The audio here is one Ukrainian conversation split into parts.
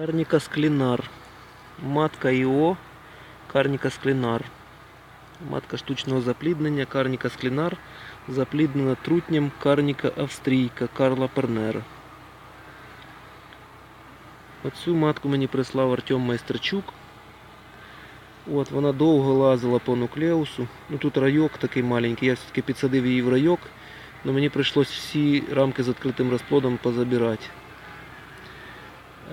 Карніка склінар. Матка ІО. Карніка склінар. Матка штучного запліднення, карніка склінар. Запліднена трутням карніка австрійка Карла Пернера. Оцю матку мені прислав Артем Майстерчук. От, вона довго лазила по нуклеусу. Ну тут райок такий маленький, я все-таки підсадив її в райок, але мені прийшлось всі рамки з відкритим розплодом позабирати.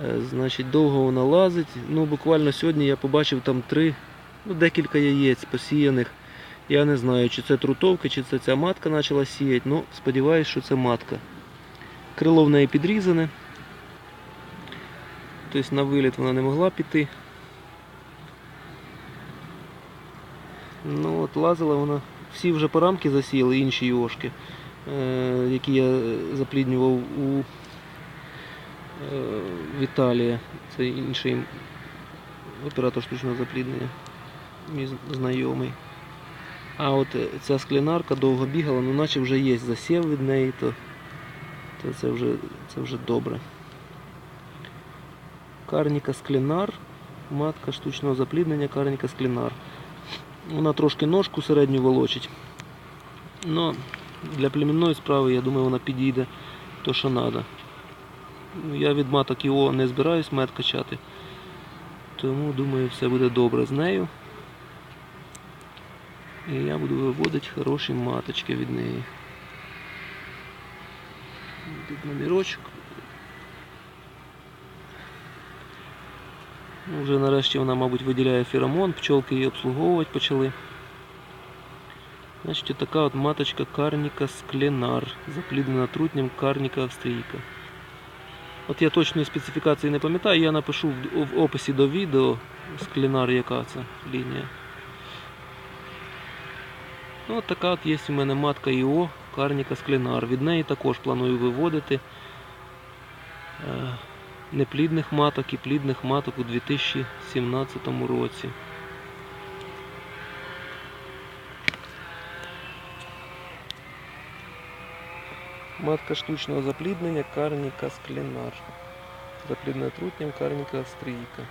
Е, Значить, довго вона лазить. Ну, буквально сьогодні я побачив там три, ну, декілька яєць посіяних. Я не знаю, чи це трутовка, чи це ця матка почала сіяти. Ну, сподіваюся, що це матка. Крило в неї підрізане. Тобто на виліт вона не могла піти. Ну от лазила вона. Всі вже по рамки засіяли, інші йошки, е, які я запліднював у е, Віталія. Це інший оператор штучного запліднення. Мій знайомий. А от е, ця склянарка довго бігала, ну наче вже є засів від неї, то, то це, вже, це вже добре. Карніка склінар, матка штучного запліднення, карніка склінар. Вона трошки ножку середню волочить. Но для племінної справи, я думаю, вона підійде то, що треба. Я від маток ІО не збираюсь мед качати. Тому думаю, все буде добре з нею. І я буду виводити хороші маточки від неї. Тут номерочок. Ну, Вже нарешті вона, мабуть, виділяє феромон, пчолки її обслуговувати почали. Значить, така от маточка карніка скленар, запліднена трутням карніка австрійка. От я точної специфікації не пам'ятаю, я напишу в, описі до відео скленар, яка це лінія. Ну, от така от є у мене матка ІО карніка скленар. Від неї також планую виводити. Е, неплідних маток і плідних маток у 2017 році. Матка штучного запліднення карніка склінар. Запліднена трутням карніка австрійка.